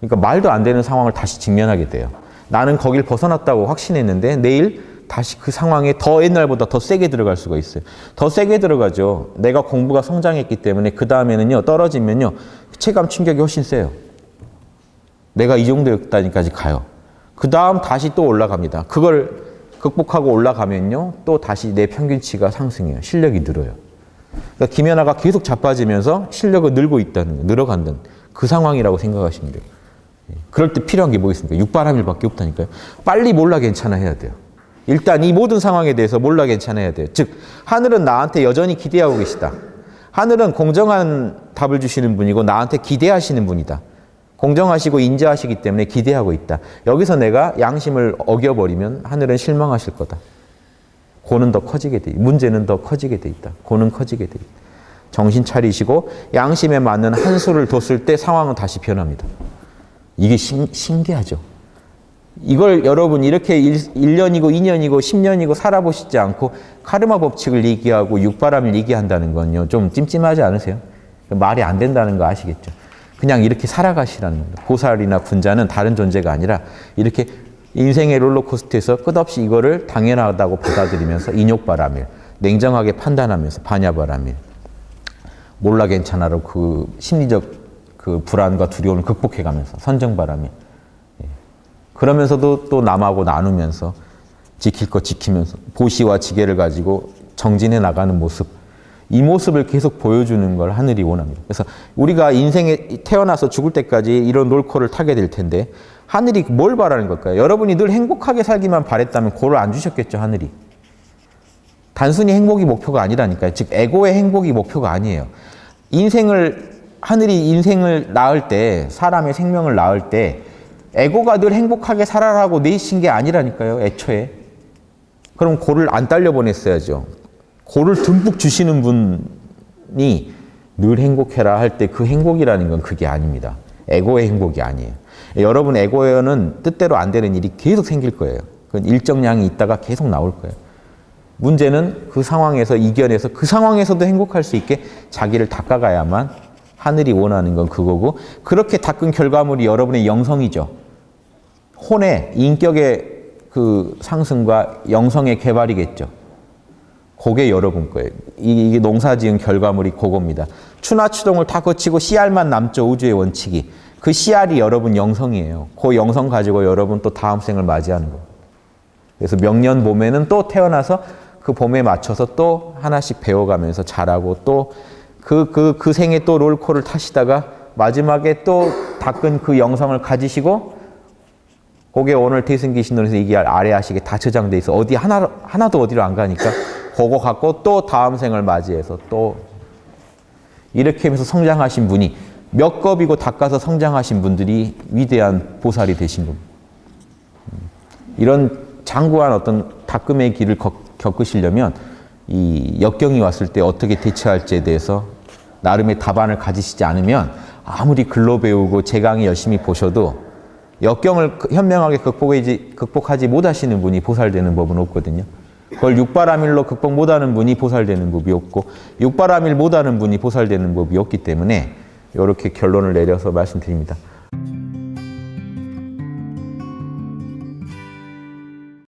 그러니까 말도 안 되는 상황을 다시 직면하게 돼요. 나는 거길 벗어났다고 확신했는데 내일 다시 그 상황에 더 옛날보다 더 세게 들어갈 수가 있어요. 더 세게 들어가죠. 내가 공부가 성장했기 때문에 그 다음에는요 떨어지면요 체감 충격이 훨씬 세요. 내가 이 정도였다니까지 가요. 그 다음 다시 또 올라갑니다. 그걸 극복하고 올라가면요 또 다시 내 평균치가 상승해요. 실력이 늘어요. 그러니까 김연아가 계속 자빠지면서 실력을 늘고 있다는 거, 늘어간다는 그 상황이라고 생각하시면 돼요. 예. 그럴 때 필요한 게 뭐겠습니까? 육바람일밖에 없다니까요. 빨리 몰라 괜찮아 해야 돼요. 일단 이 모든 상황에 대해서 몰라 괜찮아 해야 돼요. 즉 하늘은 나한테 여전히 기대하고 계시다. 하늘은 공정한 답을 주시는 분이고 나한테 기대하시는 분이다. 공정하시고 인자하시기 때문에 기대하고 있다. 여기서 내가 양심을 어겨버리면 하늘은 실망하실 거다. 고는 더 커지게 돼. 문제는 더 커지게 돼 있다. 고는 커지게 돼 있다. 정신 차리시고 양심에 맞는 한 수를 뒀을 때 상황은 다시 변합니다. 이게 신, 신기하죠. 이걸 여러분 이렇게 1, 1년이고 2년이고 10년이고 살아보시지 않고 카르마 법칙을 얘기하고 육바람을 얘기한다는 건요. 좀 찜찜하지 않으세요? 말이 안 된다는 거 아시겠죠? 그냥 이렇게 살아가시라는 겁니다. 보살이나 군자는 다른 존재가 아니라 이렇게 인생의 롤러코스터에서 끝없이 이거를 당연하다고 받아들이면서 인욕바람일, 냉정하게 판단하면서 반야바람일, 몰라 괜찮아로 그 심리적 그 불안과 두려움을 극복해가면서 선정바람일. 예. 그러면서도 또 남하고 나누면서 지킬 것 지키면서 보시와 지게를 가지고 정진해 나가는 모습. 이 모습을 계속 보여주는 걸 하늘이 원합니다. 그래서 우리가 인생에 태어나서 죽을 때까지 이런 롤코를 타게 될 텐데 하늘이 뭘 바라는 걸까요? 여러분이 늘 행복하게 살기만 바랬다면 고를 안 주셨겠죠, 하늘이. 단순히 행복이 목표가 아니라니까요. 즉, 에고의 행복이 목표가 아니에요. 인생을, 하늘이 인생을 낳을 때, 사람의 생명을 낳을 때, 에고가 늘 행복하게 살아라고 내신 게 아니라니까요, 애초에. 그럼 고를 안 딸려 보냈어야죠. 고를 듬뿍 주시는 분이 늘 행복해라 할 때 그 행복이라는 건 그게 아닙니다. 에고의 행복이 아니에요. 여러분 에고에는 뜻대로 안 되는 일이 계속 생길 거예요. 그건 일정량이 있다가 계속 나올 거예요. 문제는 그 상황에서 이겨내서 그 상황에서도 행복할 수 있게 자기를 닦아가야만 하늘이 원하는 건 그거고 그렇게 닦은 결과물이 여러분의 영성이죠. 혼의 인격의 그 상승과 영성의 개발이겠죠. 그게 여러분 거예요. 이게 농사 지은 결과물이 그겁니다. 추나 추동을 다 거치고 씨알만 남죠. 우주의 원칙이. 그 씨알이 여러분 영성이에요. 그 영성 가지고 여러분 또 다음 생을 맞이하는 거예요. 그래서 명년 봄에는 또 태어나서 그 봄에 맞춰서 또 하나씩 배워가면서 자라고 또 그, 그, 그 생에 또 롤코를 타시다가 마지막에 또 닦은 그 영성을 가지시고 그게 오늘 태승기 신론에서 얘기할 아래 하시게 다 저장돼 있어. 어디 하나, 하나도 어디로 안 가니까 그거 갖고 또 다음 생을 맞이해서 또 이렇게 하면서 성장하신 분이 몇 겁이고 닦아서 성장하신 분들이 위대한 보살이 되신 겁니다. 이런 장구한 어떤 닦음의 길을 겪으시려면 이 역경이 왔을 때 어떻게 대처할지에 대해서 나름의 답안을 가지시지 않으면 아무리 글로 배우고 제강이 열심히 보셔도 역경을 현명하게 극복하지, 극복하지 못하시는 분이 보살되는 법은 없거든요. 그걸 육바라밀로 극복 못하는 분이 보살되는 법이 없고 육바라밀 못하는 분이 보살되는 법이 없기 때문에 이렇게 결론을 내려서 말씀드립니다.